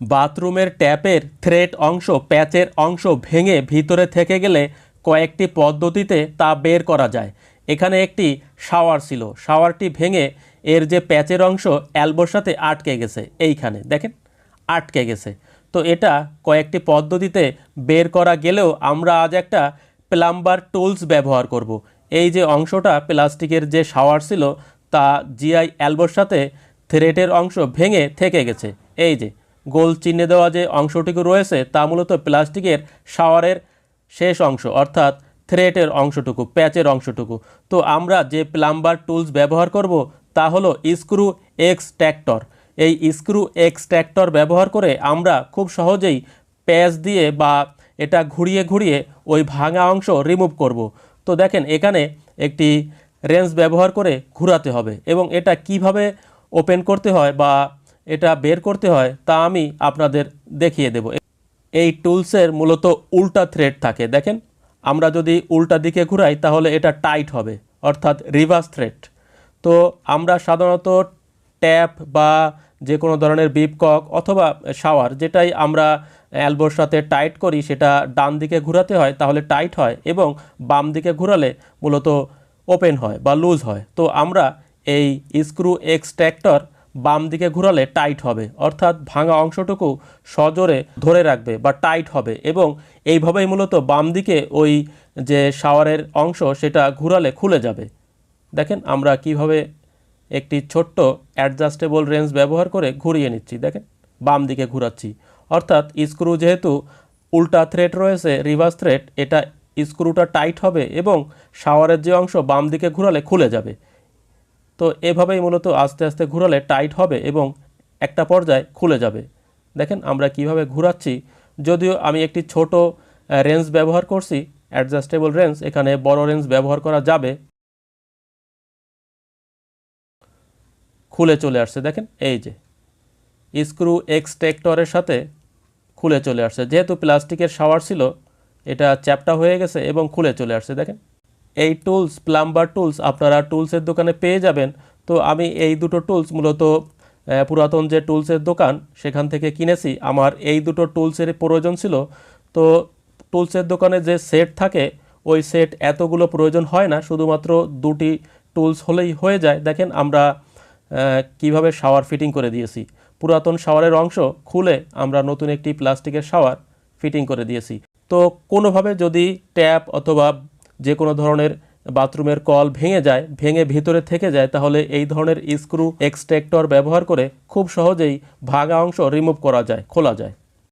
বাথরুমের ট্যাপের থ্রেড অংশ প্যাচের অংশ ভেঙে ভিতরে থেকে গেলে কয়েকটি পদ্ধতিতে তা বের করা যায়। এখানে একটি শাওয়ার ছিল। শাওয়ারটি ভেঙে এর যে প্যাচের অংশ অ্যালবোর সাথে আটকে গেছে। এইখানে, দেখেন, আটকে গেছে। তো এটা কয়েকটি পদ্ধতিতে বের করা গেলেও আমরা আজ একটা প্লাম্বার টুলস ব্যবহার করব। এই যে অংশটা প্লাস্টিকের যে শাওয়ার ছিল, তা জিআই অ্যালবোর সাথে থ্রেটের অংশ ভেঙে থেকে গেছে। এই যে গোল চিহ্নে দেওয়া যে অংশটুকু রয়েছে তা মূলত প্লাস্টিকের শাওয়ারের শেষ অংশ, অর্থাৎ থ্রেটের অংশটুকু, প্যাচের অংশটুকু। তো আমরা যে প্লাম্বার টুলস ব্যবহার করব তা হলো স্ক্রু এক্স ট্র্যাক্টর এই স্ক্রু এক্স ট্র্যাক্টর ব্যবহার করে আমরা খুব সহজেই প্যাচ দিয়ে বা এটা ঘুরিয়ে ঘুরিয়ে ওই ভাঙা অংশ রিমুভ করব। তো দেখেন, এখানে একটি রেঞ্জ ব্যবহার করে ঘোরাতে হবে এবং এটা কীভাবে ওপেন করতে হয় বা এটা বের করতে হয়, তা আমি আপনাদের দেখিয়ে দেব। এই টুলসের মূলত উল্টা থ্রেড থাকে। দেখেন, আমরা যদি উল্টা দিকে ঘুরাই, তাহলে এটা টাইট হবে, অর্থাৎ রিভার্স থ্রেড তো আমরা সাধারণত ট্যাপ বা যে কোনো ধরনের বিপকক অথবা শাওয়ার যেটাই আমরা অ্যালবোর সাথে টাইট করি, সেটা ডান দিকে ঘোরাতে হয়, তাহলে টাইট হয় এবং বাম দিকে ঘোরালে মূলত ওপেন হয় বা লুজ হয়। তো আমরা এই স্ক্রু এক্সট্র্যাক্টর বাম দিকে ঘোরালে টাইট হবে। অর্থাৎ ভাঙা অংশটুকু সজোরে ধরে রাখবে বা টাইট হবে এবং এইভাবেই মূলত বাম দিকে ওই যে শাওয়ারের অংশ সেটা ঘোরালে খুলে যাবে। দেখেন আমরা কীভাবে একটি ছোট্ট অ্যাডজাস্টেবল রেঞ্জ ব্যবহার করে ঘুরিয়ে নিচ্ছি। দেখেন, বাম দিকে ঘোরাচ্ছি। অর্থাৎ স্ক্রু যেহেতু উল্টা থ্রেড রয়েছে রিভার্স থ্রেড এটা স্ক্রুটা টাইট হবে এবং শাওয়ারের যে অংশ বাম দিকে ঘোরালে খুলে যাবে। তো এভাবেই মূলত আস্তে আস্তে ঘোরালে টাইট হবে এবং একটা পর্যায়ে খুলে যাবে। দেখেন আমরা কীভাবে ঘোরাচ্ছি। যদিও আমি একটি ছোট রেঞ্জ ব্যবহার করছি অ্যাডজাস্টেবল রেঞ্জ, এখানে বড় রেঞ্জ ব্যবহার করা যাবে। খুলে চলে আসছে, দেখেন এই যে। স্ক্রু এক্সট্রেক্টরের সাথে খুলে চলে আসছে। যেহেতু প্লাস্টিকের শাওয়ার ছিল, এটা চ্যাপটা হয়ে গেছে এবং খুলে চলে আসছে, দেখেন। এই টুলস প্লাম্বার টুলস আপনারা টুলসের দোকানে পেয়ে যাবেন। তো আমি এই দুটো টুলস মূলত পুরাতন যে টুলসের দোকান সেখান থেকে কিনেছি। আমার এই দুটো টুলসের প্রয়োজন ছিল। তো টুলসের দোকানে যে সেট থাকে, ওই সেট এতগুলো প্রয়োজন হয় না। শুধুমাত্র দুটি টুলস হলেই হয়ে যায়। দেখেন আমরা কীভাবে শাওয়ার ফিটিং করে দিয়েছি। পুরাতন শাওয়ারের অংশ খুলে আমরা নতুন একটি প্লাস্টিকের শাওয়ার ফিটিং করে দিয়েছি। তো কোনোভাবে যদি ট্যাপ অথবা যে কোনো ধরনের বাথরুমের কল ভেঙে যায়, ভেঙে ভিতরে থেকে যায়, তাহলে এই ধরনের স্ক্রু এক্সট্রেক্টর ব্যবহার করে খুব সহজেই ভাঙা অংশ রিমুভ করা যায়, খোলা যায়।